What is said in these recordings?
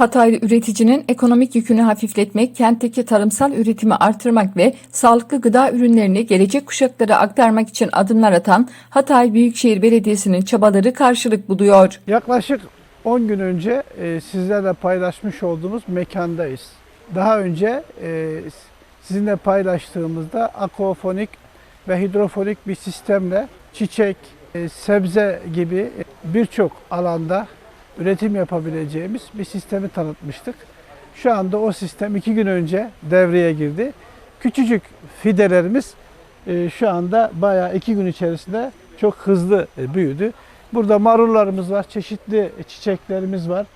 Hataylı üreticinin ekonomik yükünü hafifletmek, kentteki tarımsal üretimi artırmak ve sağlıklı gıda ürünlerini gelecek kuşaklara aktarmak için adımlar atan Hatay Büyükşehir Belediyesi'nin çabaları karşılık buluyor. Yaklaşık 10 gün önce e, sizlerle paylaşmış olduğumuz mekandayız. Daha önce e, sizinle paylaştığımızda aquafonik ve hidrofonik bir sistemle çiçek, e, sebze gibi birçok alanda üretim yapabileceğimiz bir sistemi tanıtmıştık. Şu anda o sistem iki gün önce devreye girdi. Küçücük fidelerimiz e, şu anda bayağı iki gün içerisinde çok hızlı e, büyüdü. Burada marullarımız var, çeşitli çiçeklerimiz var.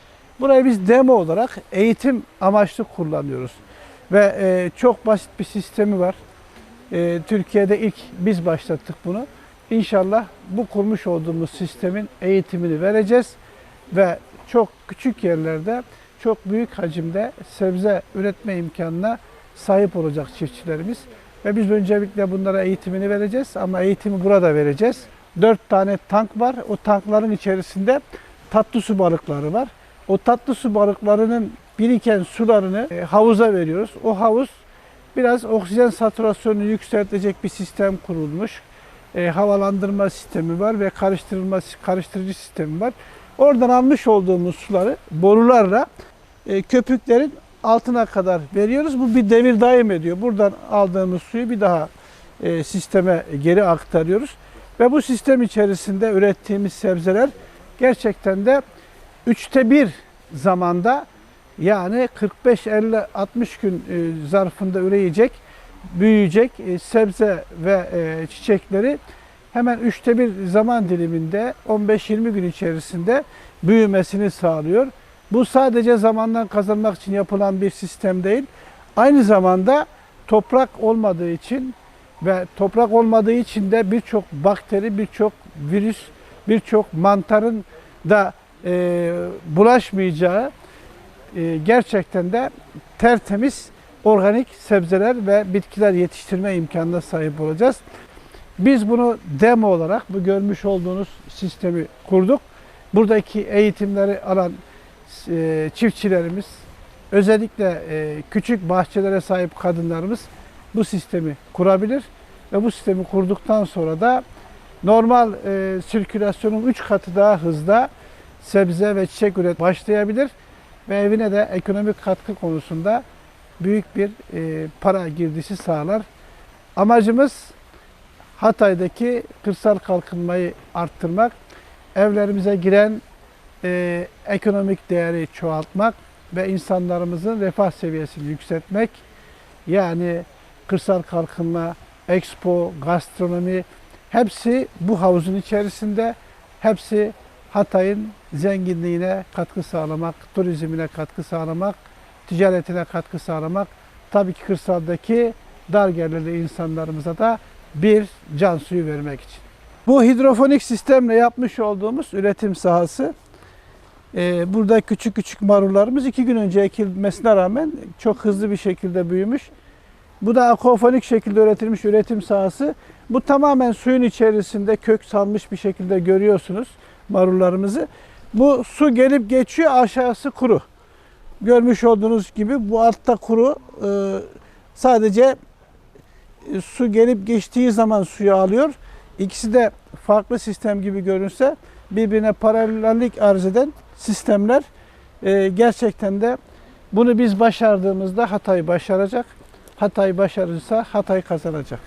Burayı biz demo olarak eğitim amaçlı kullanıyoruz. Ve e, çok basit bir sistemi var. Türkiye'de ilk biz başlattık bunu. İnşallah bu kurmuş olduğumuz sistemin eğitimini vereceğiz ve çok küçük yerlerde çok büyük hacimde sebze üretme imkanına sahip olacak çiftçilerimiz. Ve biz öncelikle bunlara eğitimini vereceğiz ama eğitimi burada vereceğiz. Dört tane tank var. O tankların içerisinde tatlı su balıkları var. O tatlı su balıklarının biriken sularını e, havuza veriyoruz. O havuz biraz oksijen satürasyonunu yükseltecek bir sistem kurulmuş. E, havalandırma sistemi var ve karıştırılma karıştırıcı sistemi var. Oradan almış olduğumuz suları borularla e, köpüklerin altına kadar veriyoruz. Bu bir devir daim ediyor. Buradan aldığımız suyu bir daha e, sisteme geri aktarıyoruz. Ve bu sistem içerisinde ürettiğimiz sebzeler gerçekten de üçte bir zamanda yani 45, 50, 60 gün e, zarfında üreyecek, büyüyecek sebze ve çiçekleri hemen üçte bir zaman diliminde 15-20 gün içerisinde büyümesini sağlıyor. Bu sadece zamandan kazanmak için yapılan bir sistem değil. Aynı zamanda toprak olmadığı için ve toprak olmadığı için de birçok bakteri, birçok virüs, birçok mantarın da e, bulaşmayacağı e, gerçekten de tertemiz organik sebzeler ve bitkiler yetiştirme imkanına sahip olacağız. Biz bunu demo olarak bu görmüş olduğunuz sistemi kurduk. Buradaki eğitimleri alan e, çiftçilerimiz, özellikle e, küçük bahçelere sahip kadınlarımız bu sistemi kurabilir ve bu sistemi kurduktan sonra da normal e, sirkülasyonun 3 katı daha hızla sebze ve çiçek üret başlayabilir ve evine de ekonomik katkı konusunda büyük bir e, para girdisi sağlar. Amacımız Hatay'daki kırsal kalkınmayı arttırmak, evlerimize giren e, ekonomik değeri çoğaltmak ve insanlarımızın refah seviyesini yükseltmek. Yani kırsal kalkınma, expo, gastronomi hepsi bu havuzun içerisinde. Hepsi Hatay'ın zenginliğine katkı sağlamak, turizmine katkı sağlamak, ticaretine katkı sağlamak. Tabii ki kırsaldaki dar gelirli insanlarımıza da bir can suyu vermek için. Bu hidrofonik sistemle yapmış olduğumuz üretim sahası ee, burada küçük küçük marullarımız iki gün önce ekilmesine rağmen çok hızlı bir şekilde büyümüş. Bu da aquafonik şekilde üretilmiş üretim sahası. Bu tamamen suyun içerisinde kök salmış bir şekilde görüyorsunuz marullarımızı. Bu su gelip geçiyor aşağısı kuru. Görmüş olduğunuz gibi bu altta kuru. Ee, sadece e, su gelip geçtiği zaman suyu alıyor. İkisi de farklı sistem gibi görünse birbirine paralellik arz eden sistemler e, gerçekten de bunu biz başardığımızda Hatay başaracak. Hatay başarırsa Hatay kazanacak.